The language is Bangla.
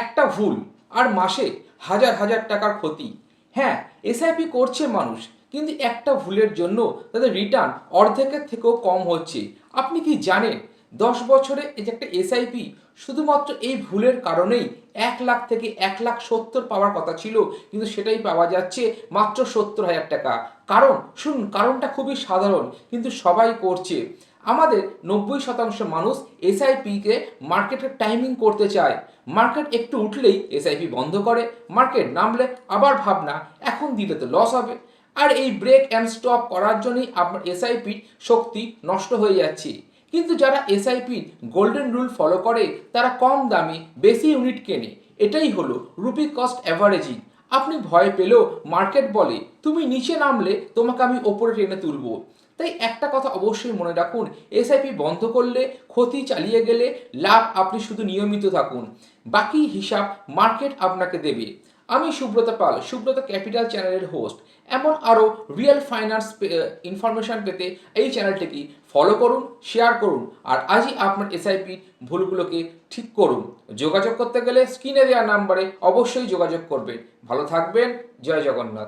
একটা ভুল আর মাসে হাজার হাজার টাকার ক্ষতি। হ্যাঁ এসআইপি করছে মানুষ, কিন্তু একটা ভুলের জন্য তাদের রিটার্ন অর্ধেকের থেকেও কম হচ্ছে। আপনি কি জানেন, দশ বছরে এই যে একটা এসআইপি শুধুমাত্র এই ভুলের কারণেই এক লাখ থেকে এক লাখ সত্তর পাওয়ার কথা ছিল, কিন্তু সেটাই পাওয়া যাচ্ছে মাত্র সত্তর হাজার টাকা। কারণ, শুনুন, কারণটা খুবই সাধারণ, কিন্তু সবাই করছে। আমাদের নব্বই শতাংশ মানুষ এসআইপিকে মার্কেটের টাইমিং করতে চায়। মার্কেট একটু উঠলেই এসআইপি বন্ধ করে, মার্কেট নামলে আবার ভাবনা, এখন দিলে তো লস হবে। আর এই ব্রেক অ্যান্ড স্টপ করার জন্যই আপনার এসআইপির শক্তি নষ্ট হয়ে যাচ্ছে। কিন্তু যারা এসআইপির গোল্ডেন রুল ফলো করে, তারা কম দামে বেশি ইউনিট কেনে। এটাই হলো রুপি কস্ট অ্যাভারেজিং আপনি ভয় পেলেও মার্কেট বলে, তুমি নিচে নামলে তোমাকে আমি ওপরে টেনে তুলবো। তাই একটা কথা অবশ্যই মনে রাখুন এসআইপি বন্ধ করলে ক্ষতি চালিয়ে গেলে লাভ আপনি শুধু নিয়মিত থাকুন। বাকি হিসাব মার্কেট আপনাকে দেবে। আমি সুব্রত পাল, সুব্রত ক্যাপিটাল চ্যানেলের হোস্ট এমন আরও রিয়েল ফাইন্যান্স ইনফরমেশন পেতে এই চ্যানেলটিকে ফলো করুন শেয়ার করুন, আর আজই আপনার এসআইপির ভুলগুলোকে ঠিক করুন। যোগাযোগ করতে গেলে স্ক্রিনে দেওয়া নাম্বারে অবশ্যই যোগাযোগ করবেন। ভালো থাকবেন, জয় জগন্নাথ।